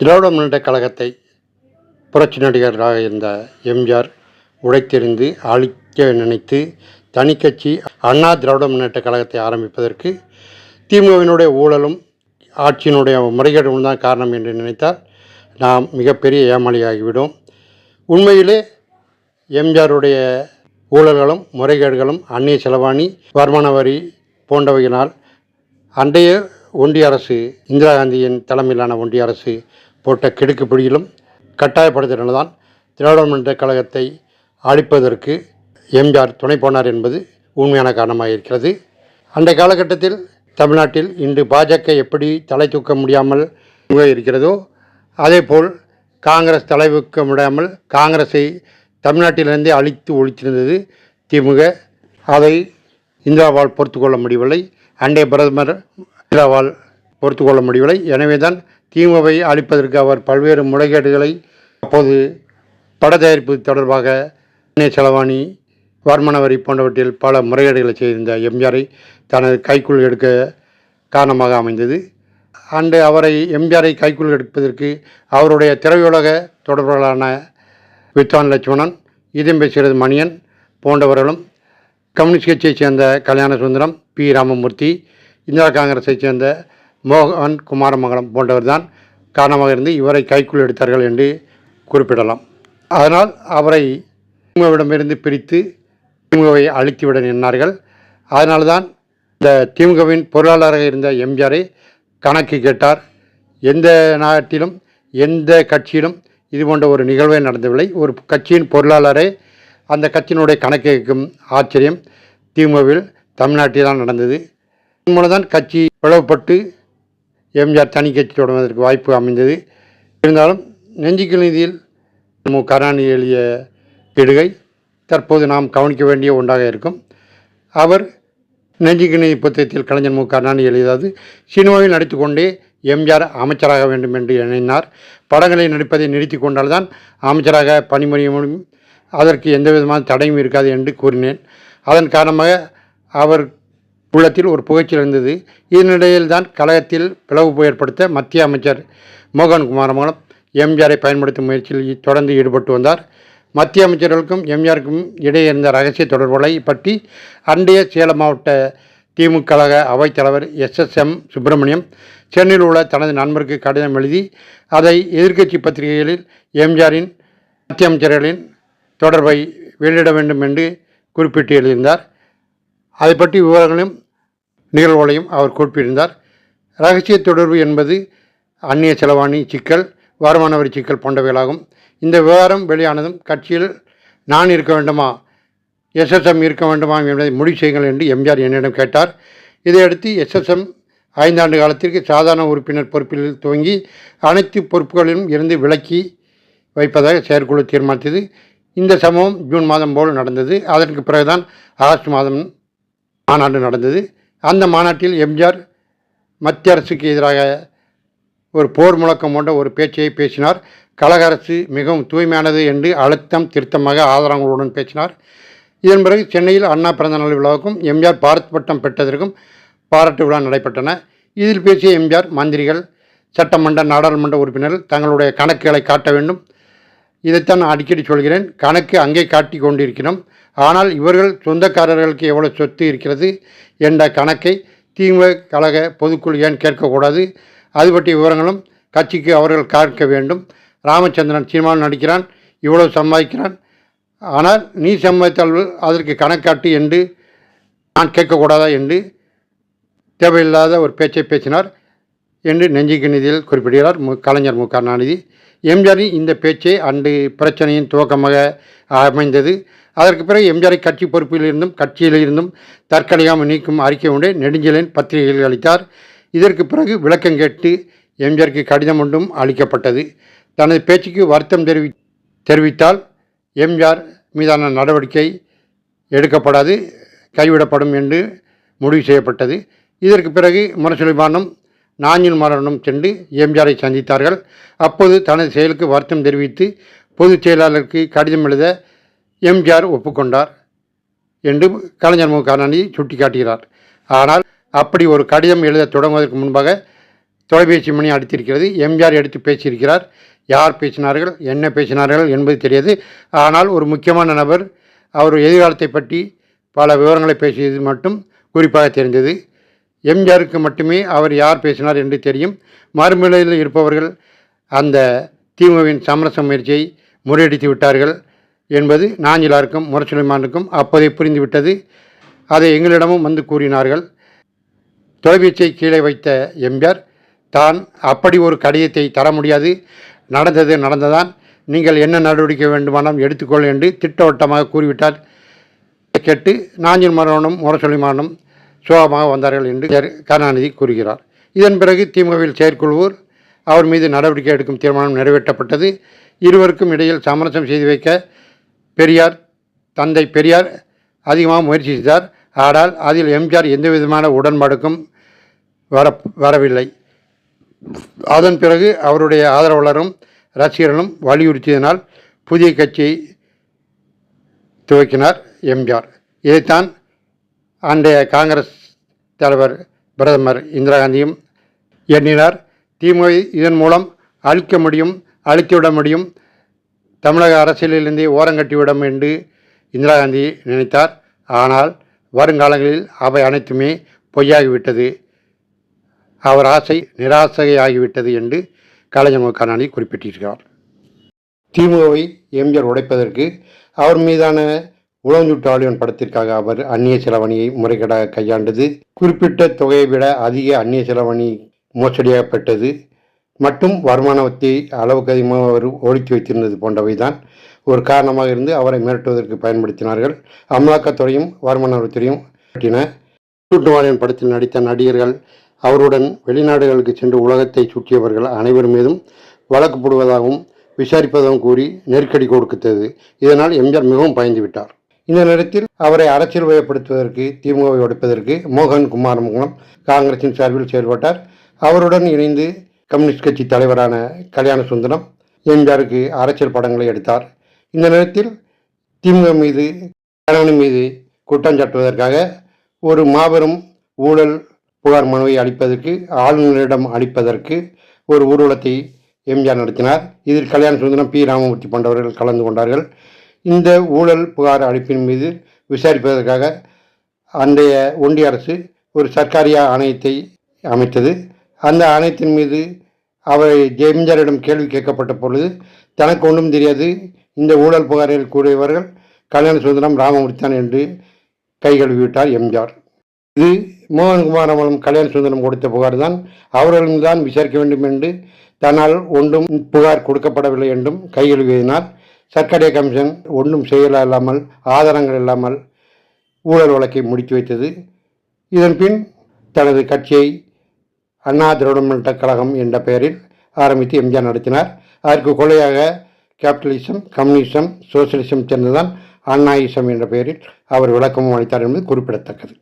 திராவிட முன்னேற்ற கழகத்தை புரட்சி நடிகராக இருந்த எம்ஜிஆர் உடைத்தெறிந்து அழிக்க நினைத்து தனிக்கட்சி அண்ணா திராவிட முன்னேற்ற கழகத்தை ஆரம்பிப்பதற்கு திமுகவினுடைய ஊழலும் ஆட்சியினுடைய முறைகேடும் தான் காரணம் என்று நினைத்தால் நாம் மிகப்பெரிய ஏமாளியாகிவிடும். உண்மையிலே எம்ஜிஆருடைய ஊழல்களும் முறைகேடுகளும் அந்நிய செலவாணி வருமான வரி போன்றவையினால் அன்றைய ஒன்றிய அரசு இந்திரா காந்தியின் தலைமையிலான ஒன்றிய அரசு போட்ட கிடுக்குப்பிடியிலும் கட்டாயப்படுத்தினால்தான் தான் முன்னேற்ற கழகத்தை அழிப்பதற்கு எம்ஜிஆர் துணை போனார் என்பது உண்மையான காரணமாக இருக்கிறது. அந்த காலகட்டத்தில் தமிழ்நாட்டில் இன்று பாஜக எப்படி தலை தூக்க முடியாமல் இருக்கிறதோ அதேபோல் காங்கிரஸ் தலை தூக்க முடியாமல் காங்கிரஸை தமிழ்நாட்டிலிருந்தே அழித்து ஒழித்திருந்தது திமுக. அதை இந்திராவால் பொறுத்து கொள்ள முடியவில்லை. அண்டைய பிரதமர் இந்திராவால் பொறுத்து கொள்ள முடியவில்லை. எனவே தான் திமுகவை அளிப்பதற்கு அவர் பல்வேறு முறைகேடுகளை அப்போது பட தயாரிப்பு தொடர்பாக எண்ணெய் செலவாணி வருமான வரி போன்றவற்றில் பல முறைகேடுகளை செய்திருந்த எம்ஜிஆரை தனது கைக்குள் எடுக்க காரணமாக அமைந்தது. அன்று அவரை எம்ஜிஆரை கைக்குள் எடுப்பதற்கு அவருடைய திரையுலக தொடர்புகளான வித்வான் லட்சுமணன் இதயம் பேசுகிறது மணியன் போன்றவர்களும் கம்யூனிஸ்ட் கட்சியைச் சேர்ந்த கல்யாண சுந்தரம் பி. ராமமூர்த்தி இந்திரா காங்கிரஸைச் சேர்ந்த மோகன் குமாரமங்கலம் போன்றவர் தான் காரணமாக இருந்து இவரை கைக்குள் எடுத்தார்கள் என்று குறிப்பிடலாம். அதனால் அவரை திமுகவிடமிருந்து பிரித்து திமுகவை அழித்துவிட நின்றார்கள் அதனால்தான் இந்த திமுகவின் பொருளாளராக இருந்த எம்ஜிஆரை கணக்கு கேட்டார். எந்த நாட்டிலும் எந்த கட்சியிலும் இது போன்ற ஒரு நிகழ்வே நடந்தவில்லை. ஒரு கட்சியின் பொருளாளரே அந்த கட்சியினுடைய கணக்கு கேட்கும் ஆச்சரியம் திமுகவில் தமிழ்நாட்டில் தான் நடந்தது. இதன் மூலம் தான் கட்சி பிளவுபட்டு எம்ஜிஆர் தனி கட்சி தொடங்குவதற்கு வாய்ப்பு அமைந்தது. இருந்தாலும் நெஞ்சுக்கில் நிதியில் மு. கருணாநிதி எழுதிய இடுகை தற்போது நாம் கவனிக்க வேண்டிய ஒன்றாக இருக்கும். அவர் நெஞ்சுக்கிணி புத்தகத்தில் கலைஞர் மு. கருணாநிதி எழுதியதாவது சினிமாவில் நடித்துக்கொண்டே எம்ஜிஆர் அமைச்சராக வேண்டும் என்று எண்ணினார். படங்களை நடிப்பதை நிறுத்தி கொண்டால்தான் அமைச்சராக பணிபுரிய முடியும் அதற்கு எந்த விதமான தடையும் இருக்காது என்று கூறினேன். அதன் காரணமாக அவர் உள்ளத்தில் ஒரு புகைச்சல் இருந்தது. இதனிடையில்தான் கழகத்தில் பிளவு ஏற்படுத்த மத்திய அமைச்சர் மோகன்குமார் மூலம் எம்ஜிஆரை பயன்படுத்தும் முயற்சியில் தொடர்ந்து ஈடுபட்டு வந்தார். மத்திய அமைச்சர்களுக்கும் எம்ஜிஆருக்கும் இடையே இருந்த ரகசிய தொடர்புகளை பற்றி அண்டைய சேலம் மாவட்ட திமுக கழக அவைத்தலைவர் எஸ்எஸ்எம் சுப்பிரமணியம் சென்னையில் உள்ள தனது நண்பருக்கு கடிதம் எழுதி அதை எதிர்க்கட்சி பத்திரிகைகளில் எம்ஜிஆரின் மத்திய அமைச்சர்களின் தொடர்பை வெளியிட வேண்டும் என்று குறிப்பிட்டு எழுதியிருந்தார். அதை பற்றி விவரங்களையும் நிகழ்வுகளையும் அவர் குறிப்பிட்டிருந்தார். ரகசிய தொடர்பு என்பது அந்நிய செலவாணி சிக்கல் வருமான வரி சிக்கல் போன்றவைகளாகும். இந்த விவகாரம் வெளியானதும் கட்சியில் நான் இருக்க வேண்டுமா எஸ்எஸ்எம் இருக்க வேண்டுமா என்பதை முடிவு செய்யுங்கள் என்று எம்ஜிஆர் என்னிடம் கேட்டார். இதையடுத்து எஸ்எஸ்எம் ஐந்தாண்டு காலத்திற்கு சாதாரண உறுப்பினர் பொறுப்பில் துவங்கி அனைத்து பொறுப்புகளிலும் இருந்து விலக்கி வைப்பதாக செயற்குழு தீர்மானித்தது. இந்த சம்பவம் ஜூன் மாதம் போல் நடந்தது. அதற்கு பிறகுதான் ஆகஸ்ட் மாதம் மாநாடு நடந்தது. அந்த மாநாட்டில் எம்ஜிஆர் மத்திய அரசுக்கு எதிராக ஒரு போர் முழக்கம் கொண்ட ஒரு பேச்சை பேசினார். கழக அரசு மிகவும் தூய்மையானது என்று அழுத்தம் திருத்தமாக ஆதாரங்களுடன் பேசினார். இதன் பிறகு சென்னையில் அண்ணா பிறந்தநாள் விழாவுக்கும் எம்ஜிஆர் பாரத் பட்டம் பெற்றதற்கும் பாராட்டு விழா நடைபெற்றன. இதில் பேசிய எம்ஜிஆர் மந்திரிகள் சட்டமன்ற நாடாளுமன்ற உறுப்பினர்கள் தங்களுடைய கணக்குகளை காட்ட வேண்டும். இதைத்தான் நான் அடிக்கடி சொல்கிறேன். கணக்கு அங்கே காட்டி கொண்டிருக்கிறோம். ஆனால் இவர்கள் சொந்தக்காரர்களுக்கு எவ்வளோ சொத்து இருக்கிறது என்ற கணக்கை திமுக கழக பொதுக்குழு ஏன் கேட்கக்கூடாது? அது பற்றிய விவரங்களும் கட்சிக்கு அவர்கள் கேட்க வேண்டும். ராமச்சந்திரன் சினிமாவில் நடிக்கிறான் இவ்வளவு சம்பாதிக்கிறான். ஆனால் நீ சம்பாதித்தால் அதற்கு கணக்காட்டு என்று நான் கேட்கக்கூடாதா என்று தேவையில்லாத ஒரு பேச்சை பேசினார் என்று நெஞ்சுக்கு நிதியில் குறிப்பிடுகிறார் மு கலைஞர் மு கருணாநிதி. எம்ஜிஆரின் இந்த பேச்சே அன்று பிரச்சனையின் துவக்கமாக அமைந்தது. அதற்கு பிறகு எம்ஜிஆரை கட்சி பொறுப்பில் இருந்தும் கட்சியில் இருந்தும் தற்கொலையாமல் நீக்கும் அறிக்கை ஒன்றை நெடுஞ்சலின் பத்திரிகையில் அளித்தார். இதற்கு பிறகு விளக்கம் கேட்டு எம்ஜிஆருக்கு கடிதம் ஒன்றும் அளிக்கப்பட்டது. தனது பேச்சுக்கு வருத்தம் தெரிவி தெரிவித்தால் எம்ஜிஆர் மீதான நடவடிக்கை எடுக்கப்படாது கைவிடப்படும் என்று முடிவு செய்யப்பட்டது. இதற்கு பிறகு முரசொலிமானும் நாஞ்சில் மரணம் சென்று எம்ஜிஆரை சந்தித்தார்கள். அப்போது தனது செயலுக்கு வருத்தம் தெரிவித்து பொதுச் செயலாளருக்கு கடிதம் எழுத எம்ஜிஆர் ஒப்புக்கொண்டார் என்று கலைஞர் மு கருணாநிதி சுட்டிக்காட்டுகிறார். ஆனால் அப்படி ஒரு கடிதம் எழுத தொடங்குவதற்கு முன்பாக தொலைபேசி மணி அடித்திருக்கிறது. எம்ஜிஆர் எடுத்து பேசியிருக்கிறார். யார் பேசினார்கள் என்ன பேசினார்கள் என்பது தெரியாது. ஆனால் ஒரு முக்கியமான நபர் அவர் எதிர்காலத்தை பற்றி பல விவரங்களை பேசியது மட்டும் குறிப்பாக தெரிந்தது. எம்ஜிஆருக்கு மட்டுமே அவர் யார் பேசினார் என்று தெரியும். மறுநிலையில் இருப்பவர்கள் அந்த திமுகவின் சமரச முயற்சியை முறியடித்து விட்டார்கள். என்பது நாஞ்சிலாருக்கும் முரசொலிமானுக்கும் அப்போதே புரிந்துவிட்டது. அதை எங்களிடமும் வந்து கூறினார்கள். தொலைபேசியை கீழே வைத்த எம்ஜிஆர் தான் அப்படி ஒரு கடிதத்தை தர முடியாது. நடந்தது நடந்ததான். நீங்கள் என்ன நடவடிக்கை வேண்டுமானாலும் எடுத்துக்கொள் என்று திட்டவட்டமாக கூறிவிட்டார். கேட்டு நாஞ்சில் மரவனும் முரசொலிமானும் சோகமாக வந்தார்கள் என்று கருணாநிதி கூறுகிறார். இதன் பிறகு திமுகவில் செயற்குழுவோர் அவர் மீது நடவடிக்கை எடுக்கும் தீர்மானம் நிறைவேற்றப்பட்டது. இருவருக்கும் இடையில் சமரசம் செய்து வைக்க பெரியார் தந்தை பெரியார் அதிகமாக முயற்சி செய்தார். ஆனால் அதில் எம்ஜிஆர் எந்த விதமான உடன்பாடுக்கும் வர வரவில்லை. அதன் பிறகு அவருடைய ஆதரவாளரும் ரசிகர்களும் வலியுறுத்தியதனால் புதிய கட்சியை துவக்கினார் எம்ஜிஆர். இதைத்தான் அன்றைய காங்கிரஸ் தலைவர் பிரதமர் இந்திரா காந்தியும் எண்ணினார். திமுக இதன் மூலம் அழிக்க முடியும் அழித்துவிட முடியும் தமிழக அரசியலிலிருந்தே ஓரங்கட்டிவிடும் என்று இந்திரா காந்தி நினைத்தார். ஆனால் வருங்காலங்களில் அவை அனைத்துமே பொய்யாகிவிட்டது. அவர் ஆசை நிராசையாகிவிட்டது என்று கலைஞர் மு. கருணாநிதி குறிப்பிட்டிருக்கிறார். திமுகவை எம்ஜிஆர் உடைப்பதற்கு அவர் மீதான உளஞ்சுட்டு ஆலியன் படத்திற்காக அவர் அந்நிய செலவணியை முறைகேடாக கையாண்டது. குறிப்பிட்ட தொகையை விட அதிக அந்நிய செலவணி மோசடியாகப்பட்டது. மட்டும் வருமானத்தை அளவுக்கு அதிகமாக அவர் ஒழித்து வைத்திருந்தது போன்றவை தான் ஒரு காரணமாக இருந்து அவரை மிரட்டுவதற்கு பயன்படுத்தினார்கள். அமலாக்கத்துறையும் வருமான வரித்துறையும் மிரட்டின. படத்தில் நடித்த நடிகர்கள் அவருடன் வெளிநாடுகளுக்கு சென்று உலகத்தை சுற்றியவர்கள் அனைவர் மீதும் வழக்கு போடுவதாகவும் விசாரிப்பதாகவும் கூறி நெருக்கடி கொடுத்தது. இதனால் எம்ஜிஆர் மிகவும் பயந்து விட்டார். இந்த நேரத்தில் அவரை அரசியல் வயப்படுத்துவதற்கு திமுகவை உடைப்பதற்கு மோகன் குமார் மூலம் காங்கிரசின் சார்பில் செயல்பட்டார். அவருடன் இணைந்து கம்யூனிஸ்ட் கட்சி தலைவரான கல்யாண சுந்தரம் எம்ஜிஆருக்கு அரசியல் படங்களை எடுத்தார். இந்த நேரத்தில் திமுக மீது கல்யாணம் மீது குற்றம் சாட்டுவதற்காக ஒரு மாபெரும் ஊழல் புகார் மனுவை அளிப்பதற்கு ஆளுநரிடம் அளிப்பதற்கு ஒரு ஊர்வலத்தை எம்ஜிஆர் நடத்தினார். இதில் கல்யாண சுந்தரம் பி. ராமமூர்த்தி போன்றவர்கள் கலந்து கொண்டார்கள். இந்த ஊழல் புகார் அளிப்பின் மீது விசாரிப்பதற்காக அன்றைய ஒன்றிய அரசு ஒரு சர்க்காரிய ஆணையத்தை அமைத்தது. அந்த ஆணையத்தின் மீது அவர் எம்ஜிஆரிடம் கேள்வி கேட்கப்பட்ட பொழுது தனக்கு ஒன்றும் தெரியாது. இந்த ஊழல் புகாரில் கூறியவர்கள் கல்யாண சுந்தரம் ராமமூர்த்தான் என்று கை கழுவிவிட்டார் எம்ஜிஆர். இது மோகன்குமார் மூலம் கல்யாண சுந்தரம் கொடுத்த புகார் தான் அவர்களும் தான் விசாரிக்க வேண்டும் என்று தன்னால் ஒன்றும் புகார் கொடுக்கப்படவில்லை என்றும் கை கழுவினார். சர்க்கரை கமிஷன் ஒன்றும் செயல இல்லாமல் ஆதாரங்கள் இல்லாமல் ஊழல் வழக்கை முடித்து வைத்தது. இதன் பின் தனது கட்சியை அண்ணா திராவிட முன்னேற்ற கழகம் என்ற பெயரில் ஆரம்பித்து எம்ஜிஆர் நடத்தினார். அதற்கு கொலையாக கேபிட்டலிசம் கம்யூனிசம் சோசியலிசம் சேர்ந்துதான் அண்ணாயிசம் என்ற பெயரில் அவர் விளக்கமும் அளித்தார் என்பது குறிப்பிடத்தக்கது.